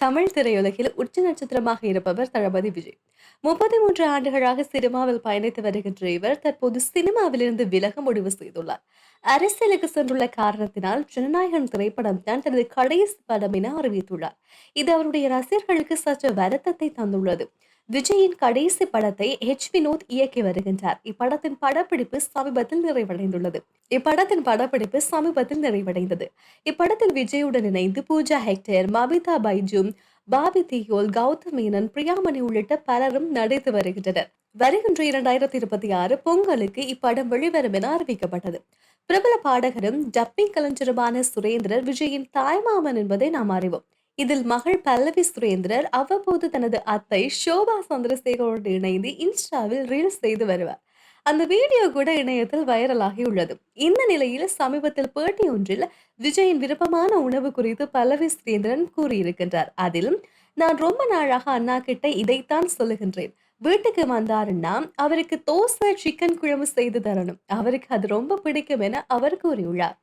தமிழ் திரையுலகில் உச்ச நட்சத்திரமாக இருப்பவர் தளபதி விஜய். முப்பத்தி மூன்று ஆண்டுகளாக சினிமாவில் பயணித்து வருகின்ற இவர் தற்போது சினிமாவிலிருந்து விலக முடிவு செய்துள்ளார். அரசியலுக்கு சென்றுள்ள காரணத்தினால் ஜனநாயகன் திரைப்படம் தான் தனது கடைசி படம் என அறிவித்துள்ளார். இது அவருடைய ரசிகர்களுக்கு சற்று வருத்தத்தை தந்துள்ளது. விஜயின் கடைசி படத்தை ஹெச் வினோத் இயக்கி வருகின்றார். இப்படத்தின் படப்பிடிப்பு சமீபத்தில் நிறைவடைந்துள்ளது. இப்படத்தின் படப்பிடிப்பு சமீபத்தில் நிறைவடைந்தது. இப்படத்தில் விஜயுடன் இணைந்து பூஜா ஹெக்டேர் மபிதா பைஜு பாபி தியோல் கௌதம் மேனன் பிரியாமணி உள்ளிட்ட பலரும் நடித்து வருகின்றனர். வருகின்ற இரண்டாயிரத்தி இருபத்தி ஆறு பொங்கலுக்கு இப்படம் வெளிவரும் என அறிவிக்கப்பட்டது. பிரபல பாடகரும் டப்பிங் கலைஞருமான சுரேந்திரர் விஜயின் தாய்மாமன் என்பதை நாம் அறிவோம். இதில் மகள் பல்லவி சுரேந்திரர் அவ்வப்போது தனது அத்தை ஷோபா சந்திரசேகரோடு இணைந்து இன்ஸ்டாவில் ரீல்ஸ் செய்து வருவார். அந்த வீடியோ கூட இணையத்தில் வைரலாகி உள்ளது. இந்த நிலையில் சமீபத்தில் பேட்டி ஒன்றில் விஜயின் விருப்பமான உணவு குறித்து பல்லவி சுரேந்திரன் கூறியிருக்கின்றார். அதிலும் நான் ரொம்ப நாளாக அண்ணா கிட்ட இதைத்தான் சொல்லுகின்றேன். வீட்டுக்கு வந்தாருன்னா அவருக்கு தோசை சிக்கன் குழம்பு செய்து தரணும். அவருக்கு அது ரொம்ப பிடிக்கும் என அவர் கூறியுள்ளார்.